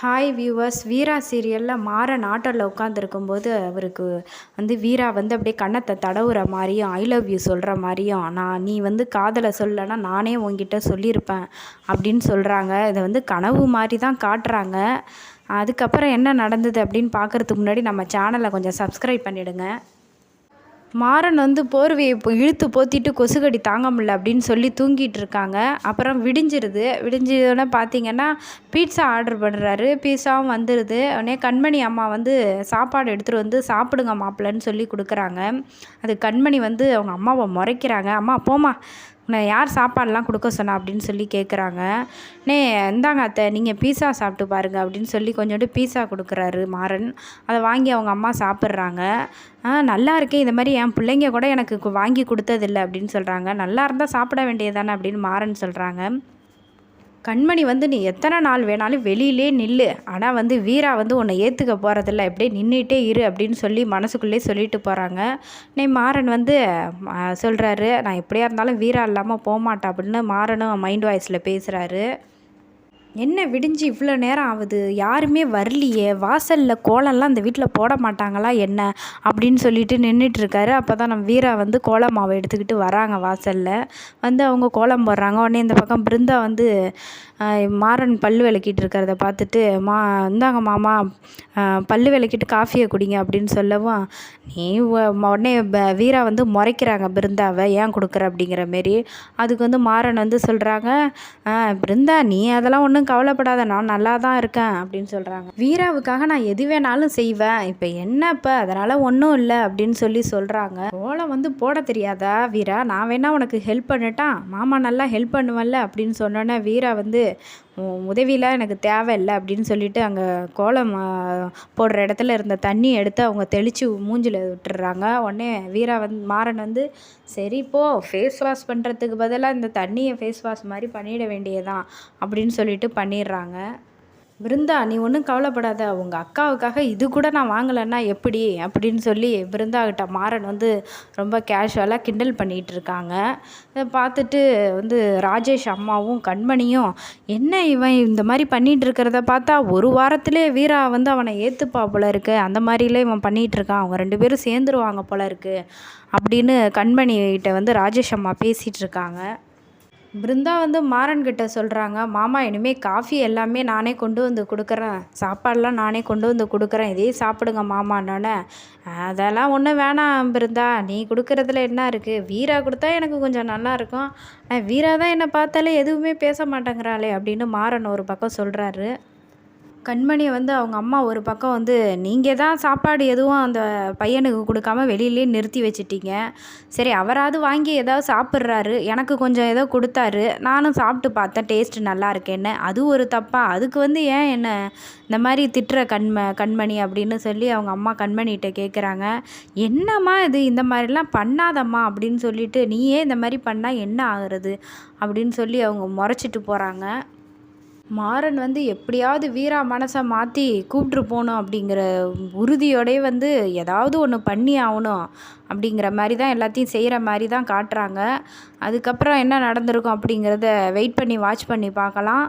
Hi viewers வீரா சீரியலில் மாறன் ஆட்டோவில் உட்காந்துருக்கும்போது அவருக்கு வந்து வீரா வந்து அப்படியே கன்னத்தை தடவுற மாதிரியும் ஐ லவ் யூ சொல்கிற மாதிரியும் நான் நீ வந்து காதலை சொல்லலைன்னா நானே உங்ககிட்ட சொல்லியிருப்பேன் அப்படின்னு சொல்கிறாங்க இதை வந்து கனவு மாதிரி தான் காட்டுறாங்க. அதுக்கப்புறம் என்ன நடந்தது அப்படின்னு பார்க்குறதுக்கு முன்னாடி நம்ம சேனலை கொஞ்சம் சப்ஸ்கிரைப் பண்ணிவிடுங்க மாறன் வந்து போர்வையை இப்போ இழுத்து போத்திட்டு கொசுக்கடி தாங்க முடியல அப்படின்னு சொல்லி தூங்கிட்டு இருக்காங்க. அப்புறம் விடிஞ்சிருது. விடிஞ்சதுன்னு பார்த்தீங்கன்னா பீட்சா ஆர்டர் பண்ணுறாரு பீஸாவும் வந்துடுது உடனே கண்மணி அம்மா வந்து சாப்பாடு எடுத்துகிட்டு வந்து சாப்பிடுங்க மாப்பிள்ளன்னு சொல்லி கொடுக்குறாங்க. அது கண்மணி வந்து அவங்க அம்மாவை முறைக்கிறாங்க. அம்மா போமா உன்னை யார் சாப்பாடெலாம் கொடுக்க சொன்னா அப்படின்னு சொல்லி கேட்குறாங்க நே இந்தாங்க அத்தை நீங்கள் பீஸா சாப்பிட்டு பாருங்க அப்படின்னு சொல்லி கொஞ்சோண்டு பீஸா கொடுக்குறாரு மாறன். அதை வாங்கி அவங்க அம்மா சாப்பிட்றாங்க. நல்லா இருக்கே இந்த மாதிரி என் பிள்ளைங்க கூட எனக்கு வாங்கி கொடுத்ததில்ல அப்படின்னு சொல்கிறாங்க நல்லா இருந்தால் சாப்பிட வேண்டியது அப்படின்னு மாறன் சொல்கிறாங்க கண்மணி வந்து நீ எத்தனை நாள் வேணாலும் வெளியிலே நில்லு. ஆனால் வந்து வீரா வந்து உன்னை ஏற்றுக்க போகிறதில்ல இப்படியே நின்றுட்டே இரு அப்படின்னு சொல்லி மனசுக்குள்ளே சொல்லிட்டு போகிறாங்க நீ மாறன் வந்து சொல்கிறாரு நான் எப்படியா இருந்தாலும் வீரா இல்லாமல் போகமாட்டேன் அப்படின்னு மாறனும் மைண்ட் வாய்ஸில் பேசுகிறாரு என்ன விடிஞ்சு இவ்வளோ நேரம் ஆகுது யாருமே வரலையே. வாசலில் கோலம்லாம் இந்த வீட்டில் போட மாட்டாங்களா என்ன? அப்படின்னு சொல்லிட்டு நின்றுட்டுருக்காரு அப்போ தான் நம்ம வீரா வந்து கோலம் மாவை எடுத்துக்கிட்டு வராங்க வாசலில். வந்து அவங்க கோலம் போடுறாங்க. உடனே இந்த பக்கம் பிருந்தா வந்து மாறன் பல் விளக்கிட்டு இருக்கிறத பார்த்துட்டு மா இந்தாங்க மாமா பல் விளக்கிட்டு காஃபியை குடிங்க அப்படின்னு சொல்லவும் நீ உடனே வீரா வந்து முறைக்கிறாங்க பிருந்தாவை. ஏன் கொடுக்குற? அப்படிங்கிற மாரி. அதுக்கு வந்து மாறன் வந்து சொல்கிறாங்க பிருந்தா நீ அதெல்லாம் ஒன்றும் கவலைப்படாத நான் நல்லா தான் இருக்கேன் அப்படின்னு சொல்கிறாங்க வீராவுக்காக நான் எது வேணாலும் செய்வேன். இப்போ என்ன இப்போ? அதனால் ஒன்றும் இல்லை அப்படின்னு சொல்லி சொல்கிறாங்க ஓலை வந்து போட தெரியாதா வீரா? நான் வேணா உனக்கு ஹெல்ப் பண்ணிட்டான். மாமா நல்லா ஹெல்ப் பண்ணுவேன்ல அப்படின்னு சொன்னோன்னே வீரா வந்து உதவியெலாம் எனக்கு தேவையில்லை அப்படின்னு சொல்லிட்டு அங்கே கோலம் போடுற இடத்துல இருந்த தண்ணி எடுத்து அவங்க தெளித்து மூஞ்சில் விட்டுறாங்க. உடனே வீரா வந்து மாறன் வந்து சரி போ ஃபேஸ் வாஷ் பண்ணுறதுக்கு பதிலாக இந்த தண்ணியை ஃபேஸ் வாஷ் மாதிரி பண்ணிட வேண்டியதான் அப்படின்னு சொல்லிட்டு பண்ணிடுறாங்க. பிருந்தா நீ ஒன்றும் கவலைப்படாத. உங்கள் அக்காவுக்காக இது கூட நான் வாங்கலைன்னா எப்படி? அப்படின்னு சொல்லி பிருந்தாகிட்ட மாறன் வந்து ரொம்ப கேஷுவலாக கிண்டல் பண்ணிகிட்டு இருக்காங்க. இதை பார்த்துட்டு வந்து ராஜேஷ் அம்மாவும் கண்மணியும் என்ன இவன் இந்த மாதிரி பண்ணிகிட்டு இருக்கிறத பார்த்தா ஒரு வாரத்திலே வீரா வந்து அவனை ஏற்றுப்பா போல இருக்கு. அந்த மாதிரிலே இவன் பண்ணிகிட்டு இருக்கான். அவங்க ரெண்டு பேரும் சேர்ந்துருவாங்க போல இருக்கு. அப்படின்னு கண்மணிகிட்ட வந்து ராஜேஷ் அம்மா பேசிகிட்டு இருக்காங்க. பிருந்தா வந்து மாறன்கிட்ட சொல்கிறாங்க மாமா இனிமேல் காஃபி எல்லாமே நானே கொண்டு வந்து கொடுக்குறேன். சாப்பாடெலாம் நானே கொண்டு வந்து கொடுக்குறேன். இதே சாப்பிடுங்க மாமான்னொன்னே அதெல்லாம் ஒன்றும் வேணாம் பிருந்தா. நீ கொடுக்குறதுல என்ன இருக்குது வீரா கொடுத்தா எனக்கு கொஞ்சம் நல்லாயிருக்கும் வீரா தான் என்னை பார்த்தாலே எதுவுமே பேச மாட்டேங்கிறாளே அப்படின்னு மாறன் ஒரு பக்கம் சொல்கிறாரு கண்மணியை வந்து அவங்க அம்மா ஒரு பக்கம் வந்து நீங்கள் தான் சாப்பாடு எதுவும் அந்த பையனுக்கு கொடுக்காம வெளியிலே நிறுத்தி வச்சிட்டீங்க. சரி அவராவது வாங்கி ஏதாவது சாப்பிட்றாரு. எனக்கு கொஞ்சம் ஏதோ கொடுத்தாரு. நானும் சாப்பிட்டு பார்த்தேன். டேஸ்ட்டு நல்லா இருக்கேன்னு. அது ஒரு தப்பா? அதுக்கு வந்து ஏன் என்ன இந்த மாதிரி திட்டுற கண்ம கண்மணி அப்படின்னு சொல்லி அவங்க அம்மா கண்மணிகிட்ட கேட்குறாங்க என்னம்மா இது? இந்த மாதிரிலாம் பண்ணாதம்மா. அப்படின்னு சொல்லிட்டு நீயே இந்த மாதிரி பண்ணால் என்ன ஆகுறது? அப்படின்னு சொல்லி அவங்க முறைச்சிட்டு போகிறாங்க மாறன் வந்து எப்படியாவது வீரா மனசை மாற்றி கூப்பிட்டு போகணும் அப்படிங்கிற உறுதியோடய வந்து ஏதாவது ஒன்று பண்ணி ஆகணும் அப்படிங்கிற மாதிரி தான் எல்லாத்தையும் செய்கிற மாதிரி தான் காட்டுறாங்க. அதுக்கப்புறம் என்ன நடந்திருக்கும் அப்படிங்கிறத வெயிட் பண்ணி வாட்ச் பண்ணி பார்க்கலாம்.